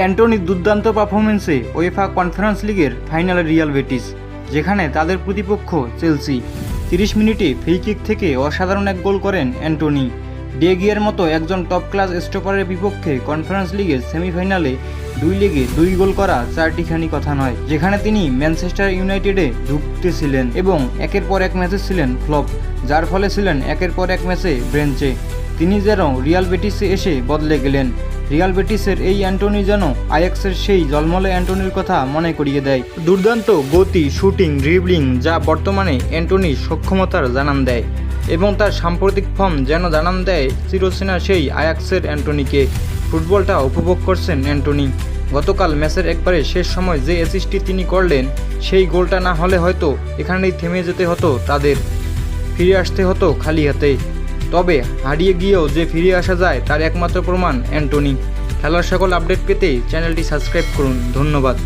অ্যান্টনির দুর্দান্ত পারফরমেন্সে UEFA conference লিগের ফাইনালে রিয়াল বেটিস যেখানে তাদের প্রতিপক্ষ চেলসি তিরিশ মিনিটে ফ্রি কিক থেকে অসাধারণ এক গোল করেন অ্যান্টনি। ডেগিয়ার মতো একজন টপ ক্লাস স্টপারের বিপক্ষে কনফারেন্স লিগের সেমিফাইনালে দুই লিগে দুই গোল করা চারটিখানি কথা নয়, যেখানে তিনি ম্যানচেস্টার ইউনাইটেডে ঢুকতেছিলেন এবং একের পর এক ম্যাচে ছিলেন ফ্লপ যার ফলে ছিলেন একের পর এক ম্যাচে ব্রেঞ্চে তিনি যেন রিয়াল বেটিসে এসে বদলে গেলেন। রিয়াল বেটিসের এই অ্যান্টনি যেন আয়াক্সের সেই জলমলে অ্যান্টনির কথা মনে করিয়ে দেয়। দুর্দান্ত গতি, শুটিং ড্রিবলিং যা বর্তমানে অ্যান্টনির সক্ষমতার জানান দেয় এবং তার সাম্প্রতিক ফর্ম যেন জানান দেয় চিরসেনা সেই আয়াক্সের অ্যান্টনিকে। ফুটবলটা উপভোগ করছেন অ্যান্টনি। গতকাল ম্যাচের একবারে শেষ সময় যে অ্যাসিস্টটি তিনি করলেন, সেই গোলটা না হলে হয়তো এখানেই থেমে যেতে হতো তাদের। ফিরে আসতে হতো খালি হাতে। তবে হারিয়ে গিয়েও যে ফিরে আসা যায় তার একমাত্র প্রমাণ অ্যান্টনি। খেলার সকল আপডেট পেতে চ্যানেলটি সাবস্ক্রাইব করুন। ধন্যবাদ।